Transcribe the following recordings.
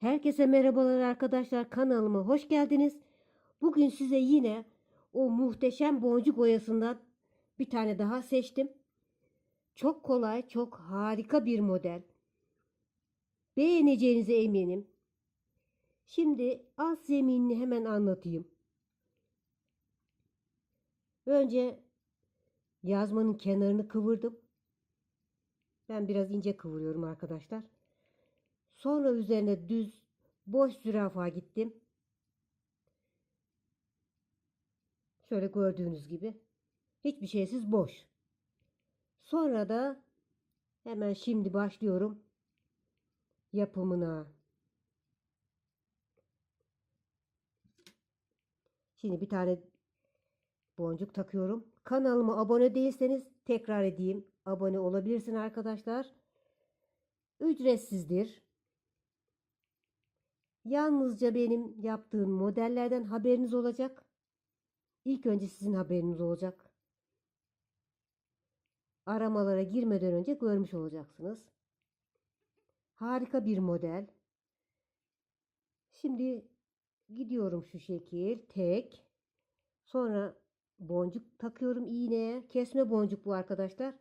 Herkese merhabalar arkadaşlar kanalıma hoş geldiniz. Bugün size yine o muhteşem boncuk oyasından bir tane daha seçtim. Çok kolay, çok harika bir model. Beğeneceğinize eminim. Şimdi alt zeminini hemen anlatayım. Önce yazmanın kenarını kıvırdım. Ben biraz ince kıvırıyorum arkadaşlar. Sonra üzerine düz boş zürafa gittim. Şöyle gördüğünüz gibi. Hiçbir şeysiz boş. Sonra da hemen şimdi başlıyorum yapımına. Şimdi bir tane boncuk takıyorum. Kanalıma abone değilseniz tekrar edeyim. Abone olabilirsin arkadaşlar. Ücretsizdir. Yalnızca benim yaptığım modellerden haberiniz olacak. İlk önce sizin haberiniz olacak. Aramalara girmeden önce görmüş olacaksınız. Harika bir model. Şimdi gidiyorum şu şekil tek. Sonra boncuk takıyorum iğneye. Kesme boncuk bu arkadaşlar.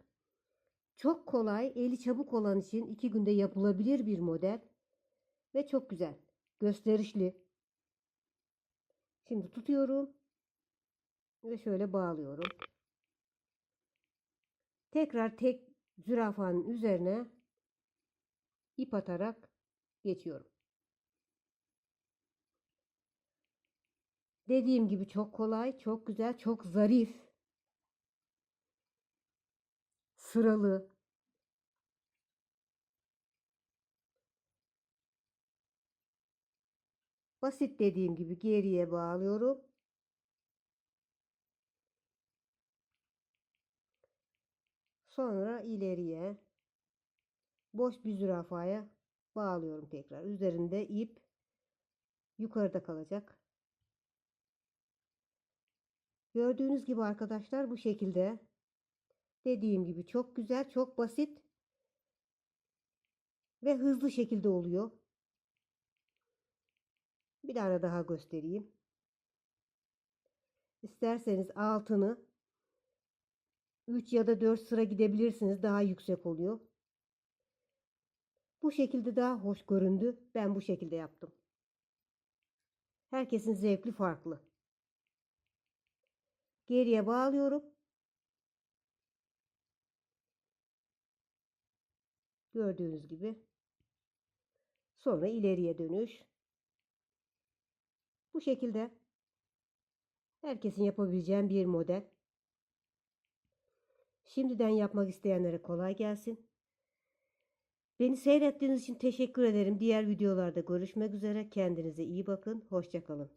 Çok kolay, eli çabuk olan için iki günde yapılabilir bir model. Ve çok güzel. Gösterişli. Şimdi tutuyorum. Ve şöyle bağlıyorum. Tekrar tek zürafanın üzerine ip atarak geçiyorum. Dediğim gibi çok kolay, çok güzel, çok zarif. Sıralı. Basit dediğim gibi geriye bağlıyorum. Sonra ileriye boş bir zürafaya bağlıyorum tekrar. Üzerinde ip yukarıda kalacak. Gördüğünüz gibi arkadaşlar bu şekilde dediğim gibi çok güzel, çok basit ve hızlı şekilde oluyor. Bir tane daha göstereyim. İsterseniz altını 3 ya da 4 sıra gidebilirsiniz. Daha yüksek oluyor. Bu şekilde daha hoş göründü. Ben bu şekilde yaptım. Herkesin zevkli farklı. Geriye bağlıyorum. Gördüğünüz gibi. Sonra ileriye dönüş. Bu şekilde herkesin yapabileceği bir model. Şimdiden yapmak isteyenlere kolay gelsin. Beni seyrettiğiniz için teşekkür ederim. Diğer videolarda görüşmek üzere. Kendinize iyi bakın. Hoşçakalın.